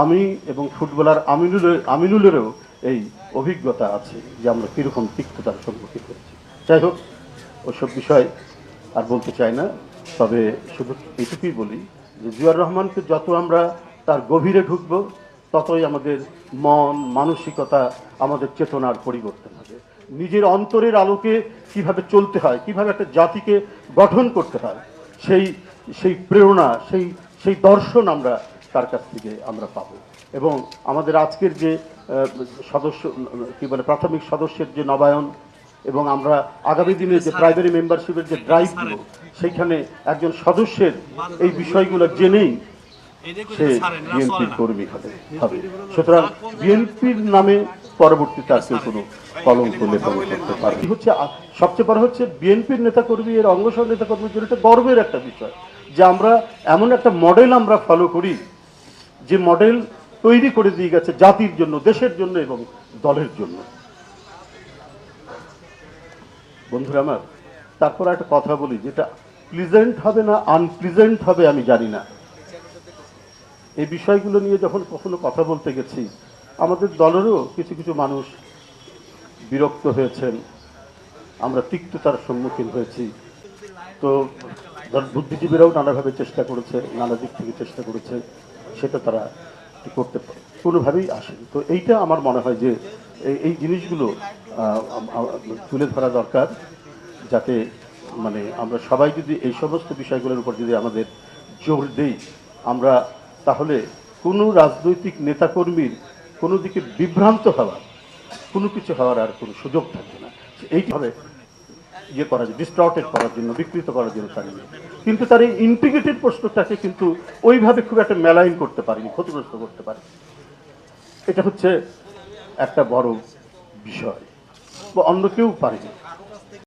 আমি এবং ফুটবলার আমিনুলের আমিনুলেরও এই অভিজ্ঞতা আছে যে আমরা কীরকম তিক্ততার সম্মুখীন হয়েছি যাই হোক, ওসব বিষয় আর বলতে চাই না, তবে শুধু এটুকুই বলি যে জিয়ার রহমানকে যত আমরা তার গভীরে ঢুকবো, ততই আমাদের মন, মানসিকতা, আমাদের চেতনার পরিবর্তন হবে। নিজের অন্তরের আলোকে কীভাবে চলতে হয়, কীভাবে একটা জাতিকে গঠন করতে হয়, সেই সেই প্রেরণা, সেই সেই দর্শন আমরা তার কাছ থেকে আমরা পাবো। এবং আমাদের আজকের যে সদস্য, কি বলে, প্রাথমিক সদস্যের যে নবায়ন এবং আমরা আগামী দিনে যে প্রাইমারি মেম্বারশিপের যে ড্রাইভগুলো সেইখানে একজন সদস্যের এই বিষয়গুলো জেনেই সে বিএনপির কর্মী হবে হবে। সুতরাং বিএনপির নামে পরবর্তীতে আর কেউ কোনো কলঙ্ক লেপন করতে পারে হচ্ছে সবচেয়ে বড় হচ্ছে বিএনপির নেতাকর্মী এর অঙ্গসহ নেতাকর্মীর জন্য এটা গর্বের একটা বিষয় যে আমরা এমন একটা মডেল আমরা ফলো করি যে মডেল তৈরি করে দিয়ে গেছে জাতির জন্য, দেশের জন্য এবং দলের জন্য। বন্ধুরা আমার, তারপর একটা কথা বলি যেটা প্লিজেন্ট হবে না আনপ্লিজেন্ট হবে আমি জানি না। এই বিষয়গুলো নিয়ে যখন কখনো কথা বলতে গেছি, আমাদের দলেরও কিছু কিছু মানুষ বিরক্ত হয়েছেন। আমরা তিক্ততার সম্মুখীন হয়েছি। তো ধর, বুদ্ধিজীবীরাও নানাভাবে চেষ্টা করেছে, নানা দিক থেকে চেষ্টা করেছে, সেটা তারা করতে কোনোভাবেই আসেনি। তো এইটা আমার মনে হয় যে এই- জিনিসগুলো তুলে ধরা দরকার, যাতে মানে আমরা সবাই যদি এই সমস্ত বিষয়গুলোর উপর যদি আমাদের জোর দেই, আমরা তাহলে কোনো রাজনৈতিক নেতাকর্মীর কোনো দিকে বিভ্রান্ত হওয়ার, কোনো কিছু হওয়ার আর কোনো সুযোগ থাকবে না। এইভাবে ইয়ে করা ডিস্টর্টেড করার জন্য, বিকৃত করার জন্য পারিনি কিন্তু তার এই ইন্টিগ্রেটেড প্রশ্নটাকে কিন্তু ওইভাবে খুব একটা মেলাইন করতে পারিনি, ক্ষতিগ্রস্ত করতে পারি এটা হচ্ছে একটা বড় বিষয়, বা অন্য কেউ পারেনি।